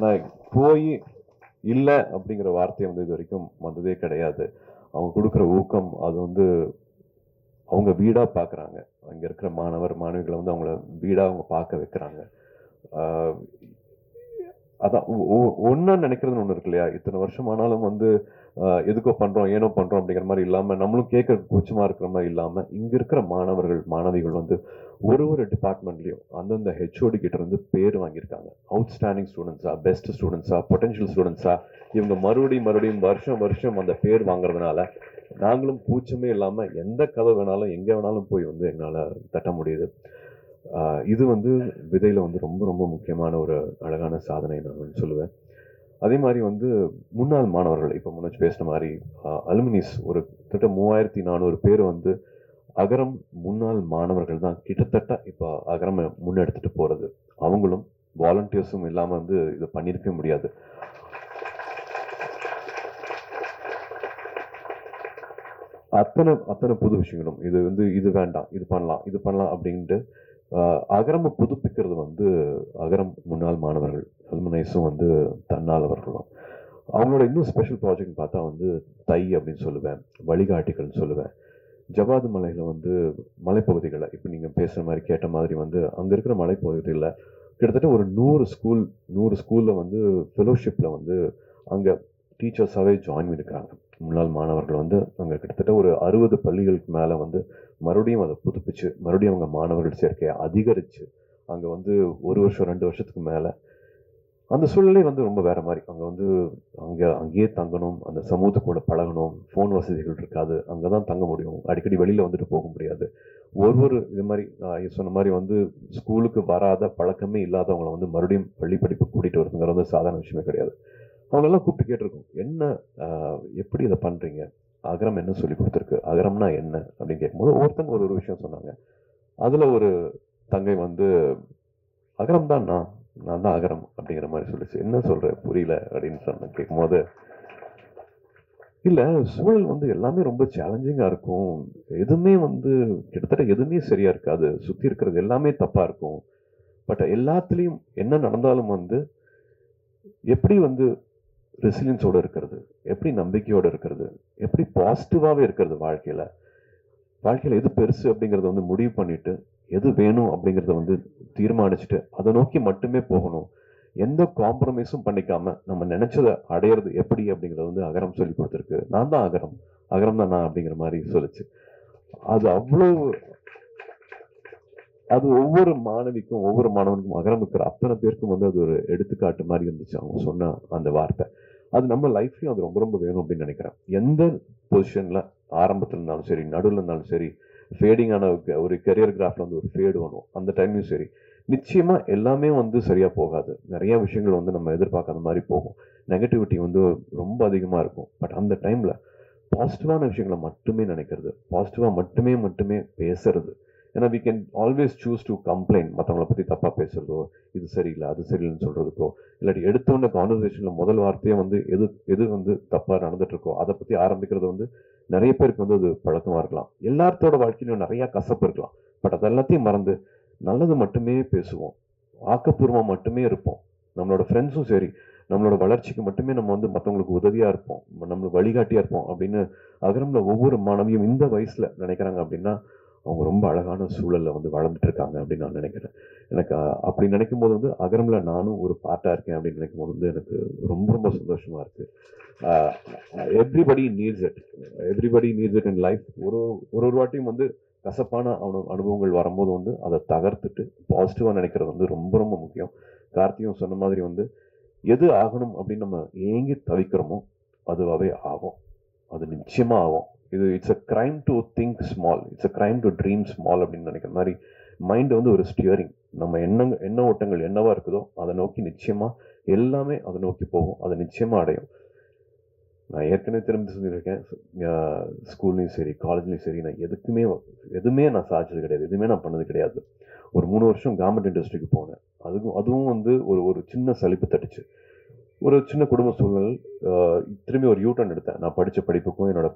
ஏன்னா போய் இல்லை அப்படிங்கிற வார்த்தை வந்து இது வரைக்கும் வந்ததே கிடையாது. அவங்க கொடுக்குற ஊக்கம் அது வந்து அவங்க வீடாக பார்க்குறாங்க அங்கே இருக்கிற மாணவர் மாணவிகளை வந்து அவங்கள வீடாக அவங்க பார்க்க வைக்கிறாங்க. அதான் ஒன்றா நினைக்கிறதுன்னு ஒன்று இருக்கு இல்லையா? இத்தனை வருஷம் ஆனாலும் வந்து எதுக்கோ பண்றோம் ஏனோ பண்றோம் அப்படிங்கிற மாதிரி இல்லாம நம்மளும் கேட்க கூச்சமா இருக்கிற மாதிரி இல்லாம இங்க இருக்கிற மாணவர்கள் மாணவிகள் வந்து ஒரு ஒரு டிபார்ட்மெண்ட்லயும் அந்தந்த ஹெச்ஓடி கிட்ட இருந்து பேர் வாங்கியிருக்காங்க. அவுட்ஸ்டாண்டிங் ஸ்டூடெண்ட்ஸா பெஸ்ட் ஸ்டூடெண்ட்ஸா பொட்டன்ஷியல் ஸ்டூடெண்ட்ஸா இவங்க மறுபடியும் மறுபடியும் வருஷம் வருஷம் அந்த பேர் வாங்குறதுனால நாங்களும் கூச்சமே இல்லாம எந்த கதை வேணாலும் எங்க வேணாலும் போய் வந்து எங்களால் தட்ட முடியுது. இது வந்து விதையில் வந்து ரொம்ப ரொம்ப முக்கியமான ஒரு அழகான சாதனை நான் வந்து சொல்லுவேன். அதே மாதிரி வந்து முன்னாள் மாணவர்கள் இப்போ முன்னச்சு பேசின மாதிரி அலுமினிஸ் ஒரு கிட்ட மூவாயிரத்தி நானூறு பேர் வந்து அகரம் முன்னாள் மாணவர்கள் தான். கிட்டத்தட்ட இப்போ அகரம் முன்னெடுத்துட்டு போகிறது அவங்களும் வாலண்டியர்ஸும் இல்லாமல் வந்து இதை பண்ணியிருக்கவே முடியாது. அத்தனை அத்தனை புது விஷயங்களும். இது வந்து இது வேண்டாம் இது பண்ணலாம் இது பண்ணலாம் அப்படின்ட்டு அகரம் புதுப்பிக்கிறது வந்து அகரம் முன்னாள் மாணவர்கள் அல்மனைஸும் வந்து தன்னாளவர்களும் அவங்களோட இன்னும் ஸ்பெஷல் ப்ராஜெக்ட் பார்த்தா வந்து தை அப்படின்னு சொல்லுவேன் வழிகாட்டிகள்னு சொல்லுவேன். ஜவாது மலையில் வந்து மலைப்பகுதிகளை இப்போ நீங்கள் பேசுகிற மாதிரி கேட்ட மாதிரி வந்து அங்கே இருக்கிற மலைப்பகுதிகளில் கிட்டத்தட்ட ஒரு நூறு ஸ்கூல் நூறு ஸ்கூலில் வந்து ஃபெலோஷிப்பில் வந்து அங்கே டீச்சர்ஸாகவே ஜாயின் பண்ணிருக்கிறாங்க முன்னாள் மாணவர்கள் வந்து அங்கே கிட்டத்தட்ட ஒரு அறுபது பள்ளிகளுக்கு மேலே வந்து மறுபடியும் அதை புதுப்பிச்சு மறுபடியும் அவங்க மாணவர்கள் சேர்க்கையை அதிகரிச்சு அங்கே வந்து ஒரு வருஷம் ரெண்டு வருஷத்துக்கு மேலே அந்த சூழ்நிலை வந்து ரொம்ப வேறு மாதிரி. அங்கே வந்து அங்கே அங்கேயே தங்கணும் அந்த சமூகத்து கூட பழகணும் ஃபோன் வசதிகள் இருக்காது அங்கே தான் தங்க முடியும். அடிக்கடி வெளியில் வந்துட்டு போக முடியாது. ஒரு ஒரு இது மாதிரி சொன்ன மாதிரி வந்து ஸ்கூலுக்கு வராத பழக்கமே இல்லாதவங்களை வந்து மறுபடியும் பள்ளி படிப்பு கூட்டிகிட்டு வருதுங்கிறது வந்து சாதாரண விஷயமே கிடையாது. அவங்களெல்லாம் கூப்பிட்டு கேட்டிருக்கோம். என்ன எப்படி இதை பண்ணுறீங்க அகரம் என்ன சொல்லி கொடுத்துருக்கு? அகரம்னா என்ன? அப்படின்னு கேட்கும்போது ஒருத்தங்க ஒரு ஒரு விஷயம் சொன்னாங்க. அதில் ஒரு தங்கை வந்து அகரம் தான் நான். நான் தான் அகரம் அப்படிங்கிற மாதிரி சொல்லிச்சு. என்ன சொல்கிற புரியல அப்படின்னு சொன்ன கேட்கும்போது இல்லை சூழல் வந்து எல்லாமே ரொம்ப சேலஞ்சிங்காக இருக்கும். எதுவுமே வந்து கிட்டத்தட்ட எதுவுமே சரியாக இருக்காது. சுற்றி இருக்கிறது எல்லாமே தப்பாக இருக்கும். பட் எல்லாத்துலேயும் என்ன நடந்தாலும் வந்து எப்படி வந்து ரெசிலியன்ஸோட இருக்கிறது எப்படி நம்பிக்கையோடு இருக்கிறது எப்படி பாசிட்டிவாகவே இருக்கிறது வாழ்க்கையில். வாழ்க்கையில் எது பெருசு அப்படிங்கிறத வந்து முடிவு பண்ணிட்டு எது வேணும் அப்படிங்கிறத வந்து தீர்மானிச்சுட்டு அதை நோக்கி மட்டுமே போகணும். எந்த காம்ப்ரமைஸும் பண்ணிக்காம நம்ம நினைச்சதை அடையிறது எப்படி அப்படிங்கிறத வந்து அகரம் சொல்லி கொடுத்துருக்கு. நான் தான் அகரம். அகரம் தான் நான் அப்படிங்கிற மாதிரி சொல்லுச்சு. அது அவ்வளோ அது ஒவ்வொரு மாணவிக்கும் ஒவ்வொரு மாணவனுக்கும் அகரம் இருக்கிற அத்தனை பேருக்கும் வந்து அது ஒரு எடுத்துக்காட்டு மாதிரி இருந்துச்சு. அவங்க சொன்ன அந்த வார்த்தை. அது நம்ம லைஃப்லேயும் அது ரொம்ப ரொம்ப வேணும் அப்படின்னு நினைக்கிறேன். எந்த பொசிஷனில் ஆரம்பத்தில் இருந்தாலும் சரி நடுவில் இருந்தாலும் சரி ஃபேடிங்கான ஒரு கெரியர் கிராஃபில் வந்து ஒரு ஃபேடு வேணும் அந்த டைம்லையும் சரி. நிச்சயமாக எல்லாமே வந்து சரியாக போகாது. நிறைய விஷயங்கள் வந்து நம்ம எதிர்பார்க்காத மாதிரி போகும். நெகட்டிவிட்டி வந்து ரொம்ப அதிகமாக இருக்கும். பட் அந்த டைமில் பாசிட்டிவான விஷயங்களை மட்டுமே நினைக்கிறது. பாசிட்டிவாக மட்டுமே மட்டுமே பேசுறது. ஏன்னா we can always choose to complaint மற்றவங்கள பற்றி தப்பாக பேசுறதோ இது சரியில்லை அது சரியில்லைன்னு சொல்கிறதுக்கோ இல்லாட்டி எடுத்தோடனே கான்வர்சேஷனில் முதல் வார்த்தையே வந்து எது எது வந்து தப்பாக நடந்துகிட்ருக்கோ அதை பற்றி ஆரம்பிக்கிறது வந்து நிறைய பேருக்கு வந்து அது பழக்கமாக இருக்கலாம். எல்லாத்தோட வாழ்க்கையிலும் நிறையா கசப்பு இருக்கலாம். பட் அது எல்லாத்தையும் மறந்து நல்லது மட்டுமே பேசுவோம். ஆக்கப்பூர்வமா மட்டுமே இருப்போம். நம்மளோட ஃப்ரெண்ட்ஸும் சரி நம்மளோட வளர்ச்சிக்கு மட்டுமே நம்ம வந்து மற்றவங்களுக்கு உதவியாக இருப்போம். நம்மளுக்கு வழிகாட்டியாக இருப்போம் அப்படின்னு அகரமில் ஒவ்வொரு மாணவியும் இந்த வயசில் நினைக்கிறாங்க அப்படின்னா அவங்க ரொம்ப அழகான சூழலில் வந்து வளர்ந்துட்டு இருக்காங்க அப்படின்னு நான் நினைக்கிறேன். எனக்கு அப்படி நினைக்கும் போது வந்து அகரமில் நானும் ஒரு பார்ட்டாக இருக்கேன் அப்படின்னு நினைக்கும் போது வந்து எனக்கு ரொம்ப ரொம்ப சந்தோஷமாக இருக்குது everybody needs it everybody needs it in life ஒரு ஒரு ஒரு வாட்டியும் வந்து கசப்பான அனு அனுபவங்கள் வரும்போது வந்து அதை தகர்த்துட்டு பாசிட்டிவாக நினைக்கிறது வந்து ரொம்ப ரொம்ப முக்கியம். கார்த்தியும் சொன்ன மாதிரி வந்து எது ஆகணும் அப்படின்னு நம்ம ஏங்கி தவிக்கிறோமோ அதுவாகவே ஆகும். அது நிச்சயமாக ஆகும். இது it's a crime to think small it's a crime to dream small அப்படின்னு நினைக்கிற மாதிரி மைண்ட் வந்து ஒரு ஸ்டியரிங் நம்ம எண்ணங்க எண்ண ஓட்டங்கள் என்னவா இருக்குதோ அதை நோக்கி நிச்சயமா எல்லாமே அதை நோக்கி போகும். அதை நிச்சயமா அடையும். நான் ஏற்கனவே திரும்பி சொல்லியிருக்கேன். ஸ்கூல்லையும் சரி காலேஜ்லேயும் சரி நான் எதுக்குமே எதுவுமே நான் சாதிச்சது கிடையாது. எதுவுமே நான் பண்ணது கிடையாது. ஒரு மூணு வருஷம் கவர்மெண்ட் இண்டஸ்ட்ரிக்கு போனேன். அதுவும் அதுவும் வந்து ஒரு ஒரு சின்ன சலிப்பு தட்டுச்சு. ஒரு சின்ன குடும்ப சூழ்நிலை திரும்பி ஒரு யூ டர்ன் எடுத்தேன். நான் படித்த படிப்புக்கும் என்னோட